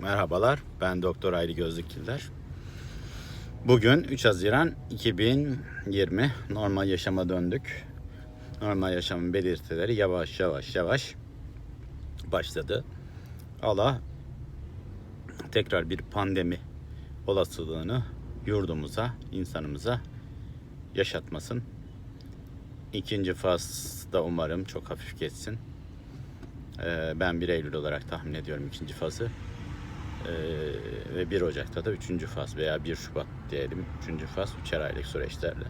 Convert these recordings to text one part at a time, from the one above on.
Merhabalar, ben Doktor Aylı Gözlükçüler. Bugün 3 Haziran 2020 normal yaşama döndük. Normal yaşamın belirtileri yavaş yavaş yavaş başladı. Allah tekrar bir pandemi olasılığını yurdumuza, insanımıza yaşatmasın. İkinci fazda umarım çok hafif geçsin. Ee, Ben 1 Eylül olarak tahmin ediyorum ikinci fazı. Ee, ve 1 Ocak'ta da 3. faz veya 1 Şubat diyelim 3. faz 3'er aylık süreçlerle.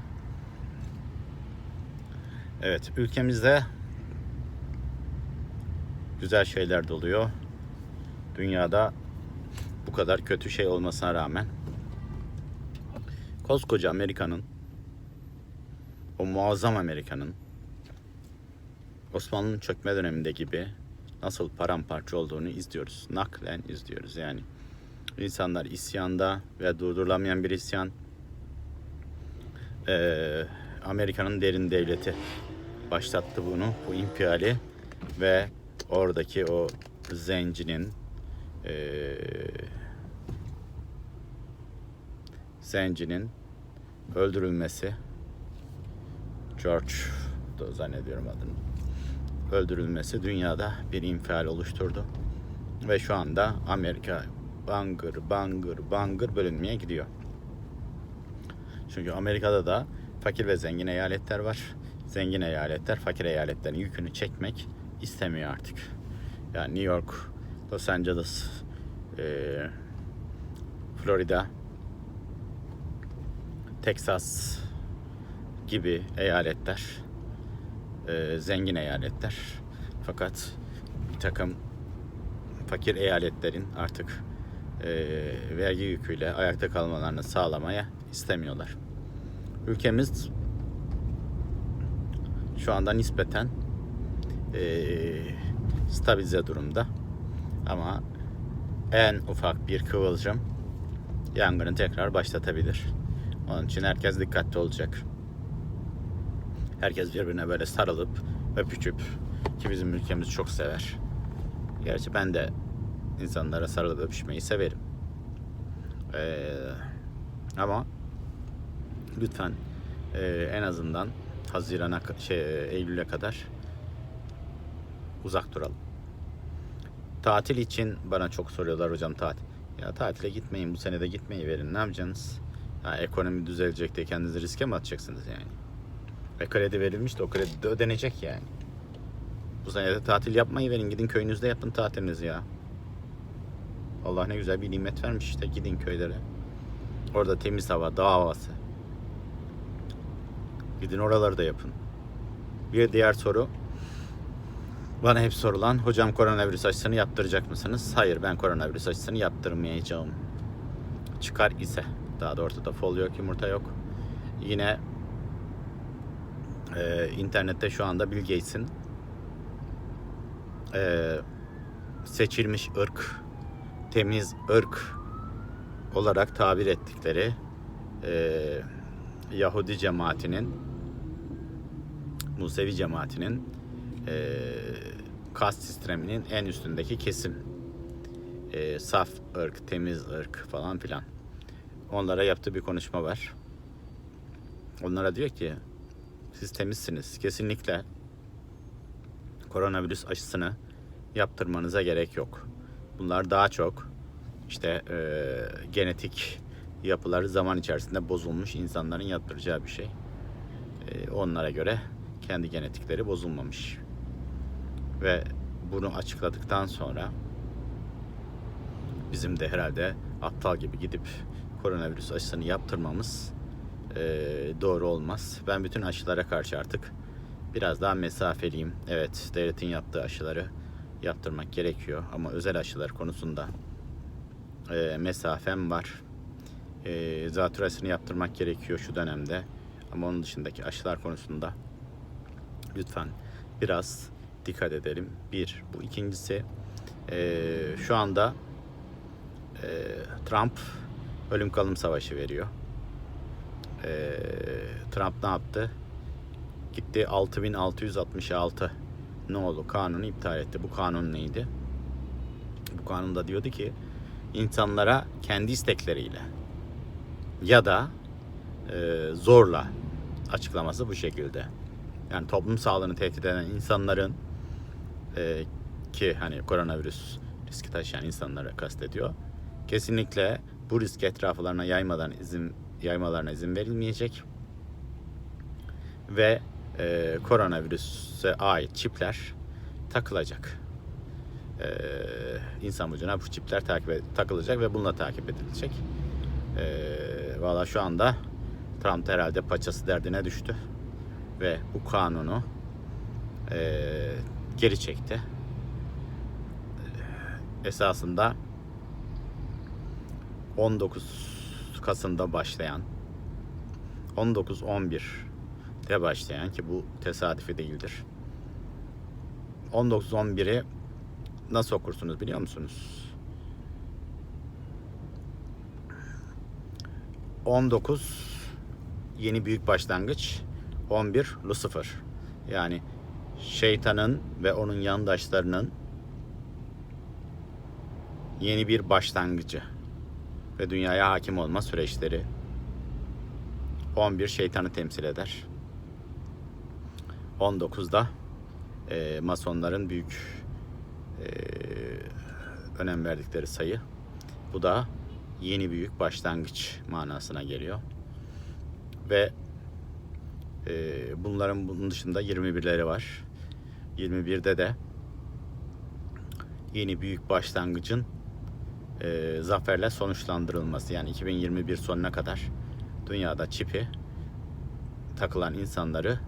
Evet ülkemizde güzel şeyler de oluyor. Dünyada bu kadar kötü şey olmasına rağmen koskoca Amerika'nın o muazzam Amerika'nın Osmanlı'nın çökme döneminde gibi nasıl paramparça olduğunu izliyoruz. Naklen izliyoruz yani. İnsanlar isyanda ve durdurulamayan bir isyan. Ee, Amerika'nın derin devleti başlattı bunu, bu impiyali ve oradaki o zencinin ee, zencinin öldürülmesi George da zannediyorum adını öldürülmesi dünyada bir infial oluşturdu. Ve şu anda Amerika bangır bangır bangır bölünmeye gidiyor. Çünkü Amerika'da da fakir ve zengin eyaletler var. Zengin eyaletler fakir eyaletlerin yükünü çekmek istemiyor artık. Yani New York, Los Angeles, eee, Florida, Texas gibi eyaletler e, zengin eyaletler. Fakat bir takım fakir eyaletlerin artık e, vergi yüküyle ayakta kalmalarını sağlamaya istemiyorlar. Ülkemiz şu anda nispeten e, stabilize durumda. Ama en ufak bir kıvılcım yangını tekrar başlatabilir. Onun için herkes dikkatli olacak. Herkes birbirine böyle sarılıp öpüşüp ki bizim ülkemiz çok sever. Gerçi ben de insanlara sarılıp öpüşmeyi severim. Ee, ama lütfen e, en azından Haziran'a şey Eylül'e kadar uzak duralım. Tatil için bana çok soruyorlar hocam tatil. Ya tatile gitmeyin bu sene de gitmeyi verin ne yapacaksınız? Ha, ekonomi düzelecek diye kendinizi riske mi atacaksınız yani? Ve kredi verilmiş de o kredi de ödenecek yani. Bu sene tatil yapmayı verin. Gidin köyünüzde yapın tatilinizi ya. Allah ne güzel bir nimet vermiş işte. Gidin köylere. Orada temiz hava, dağ havası. Gidin oraları da yapın. Bir diğer soru. Bana hep sorulan, hocam koronavirüs aşısını yaptıracak mısınız? Hayır, ben koronavirüs aşısını yaptırmayacağım. Çıkar ise, daha da ortada fol yok, yumurta yok. Yine ee, internette şu anda Bill Gates'in ee, seçilmiş ırk, temiz ırk olarak tabir ettikleri ee, Yahudi cemaatinin, Musevi cemaatinin ee, kast sisteminin en üstündeki kesim. Ee, saf ırk, temiz ırk falan filan. Onlara yaptığı bir konuşma var. Onlara diyor ki siz temizsiniz. Kesinlikle koronavirüs aşısını yaptırmanıza gerek yok. Bunlar daha çok işte e, genetik yapıları zaman içerisinde bozulmuş insanların yaptıracağı bir şey. E, onlara göre kendi genetikleri bozulmamış. Ve bunu açıkladıktan sonra bizim de herhalde aptal gibi gidip koronavirüs aşısını yaptırmamız e, doğru olmaz. Ben bütün aşılara karşı artık biraz daha mesafeliyim. Evet, devletin yaptığı aşıları yaptırmak gerekiyor ama özel aşılar konusunda e, mesafem var. E, zatürresini yaptırmak gerekiyor şu dönemde. Ama onun dışındaki aşılar konusunda lütfen biraz dikkat edelim. Bir, bu ikincisi e, şu anda e, Trump ölüm kalım savaşı veriyor. Ee, Trump ne yaptı? Gitti 6666 ne oldu? Kanunu iptal etti. Bu kanun neydi? Bu kanunda diyordu ki insanlara kendi istekleriyle ya da e, zorla açıklaması bu şekilde. Yani toplum sağlığını tehdit eden insanların e, ki hani koronavirüs riski taşıyan insanlara kastediyor. Kesinlikle bu risk etraflarına yaymadan izin yaymalarına izin verilmeyecek ve e, koronavirüse ait çipler takılacak. E, insan vücuduna bu çipler takip takılacak ve bununla takip edilecek. E, Valla şu anda Trump herhalde paçası derdine düştü ve bu kanunu e, geri çekti. E, Esasında 19 Kasım'da başlayan 19-11'de başlayan ki bu tesadüfi değildir. 19-11'i nasıl okursunuz biliyor musunuz? 19 yeni büyük başlangıç 11 Lucifer yani şeytanın ve onun yandaşlarının yeni bir başlangıcı ve dünyaya hakim olma süreçleri 11 şeytanı temsil eder. 19'da e, masonların büyük e, önem verdikleri sayı. Bu da yeni büyük başlangıç manasına geliyor. Ve e, bunların bunun dışında 21'leri var. 21'de de yeni büyük başlangıcın e, zaferle sonuçlandırılması yani 2021 sonuna kadar dünyada çipi takılan insanları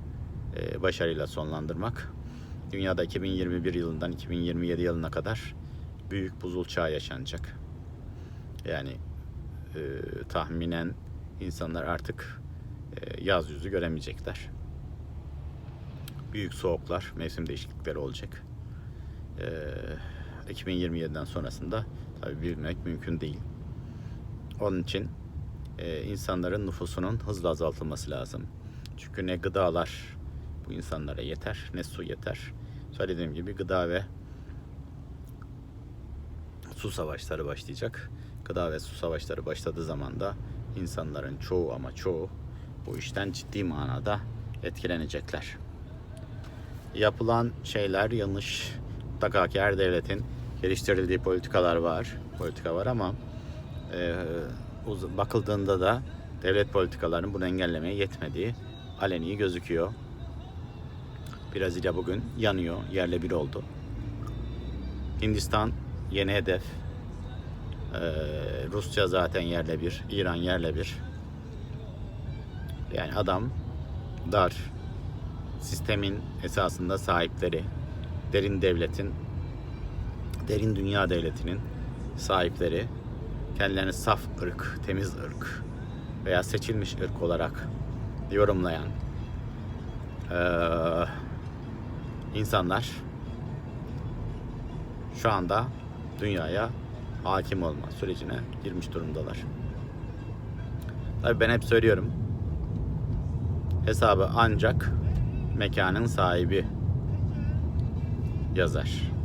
e, başarıyla sonlandırmak. Dünyada 2021 yılından 2027 yılına kadar büyük buzul çağı yaşanacak. Yani e, tahminen insanlar artık e, yaz yüzü göremeyecekler. Büyük soğuklar, mevsim değişiklikleri olacak. E, 2027'den sonrasında tabii bilmek mümkün değil. Onun için e, insanların nüfusunun hızla azaltılması lazım. Çünkü ne gıdalar bu insanlara yeter, ne su yeter. Söylediğim gibi gıda ve su savaşları başlayacak. Gıda ve su savaşları başladığı zaman da insanların çoğu ama çoğu bu işten ciddi manada etkilenecekler. Yapılan şeyler yanlış. Mutlaka ki her devletin geliştirildiği politikalar var. Politika var ama e, bakıldığında da devlet politikalarının bunu engellemeye yetmediği aleni gözüküyor. Brezilya bugün yanıyor, yerle bir oldu. Hindistan yeni hedef. Ee, Rusya zaten yerle bir, İran yerle bir. Yani adam dar sistemin esasında sahipleri, derin devletin, derin dünya devletinin sahipleri, kendilerini saf ırk, temiz ırk veya seçilmiş ırk olarak yorumlayan eee, insanlar şu anda dünyaya hakim olma sürecine girmiş durumdalar. Tabii ben hep söylüyorum. Hesabı ancak mekanın sahibi yazar.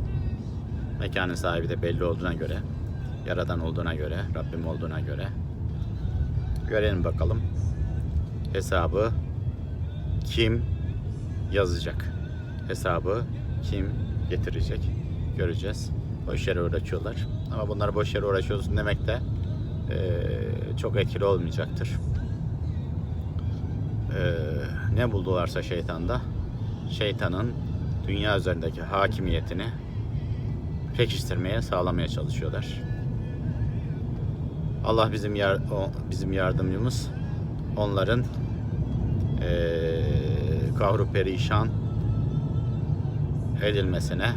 Mekanın sahibi de belli olduğuna göre, yaradan olduğuna göre, Rabbim olduğuna göre görelim bakalım hesabı kim yazacak? Hesabı kim getirecek? Göreceğiz. Boş yere uğraşıyorlar. Ama bunlar boş yere uğraşıyorsun demek de eee, çok etkili olmayacaktır. Eee, ne buldularsa şeytanda şeytanın dünya üzerindeki hakimiyetini pekiştirmeye, sağlamaya çalışıyorlar. Allah bizim yar, o- bizim yardımcımız. Onların eee kahru perişan edilmesine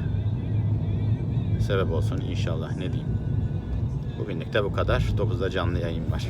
sebep olsun inşallah ne diyeyim. Bugünlük de bu kadar. 9'da canlı yayın var.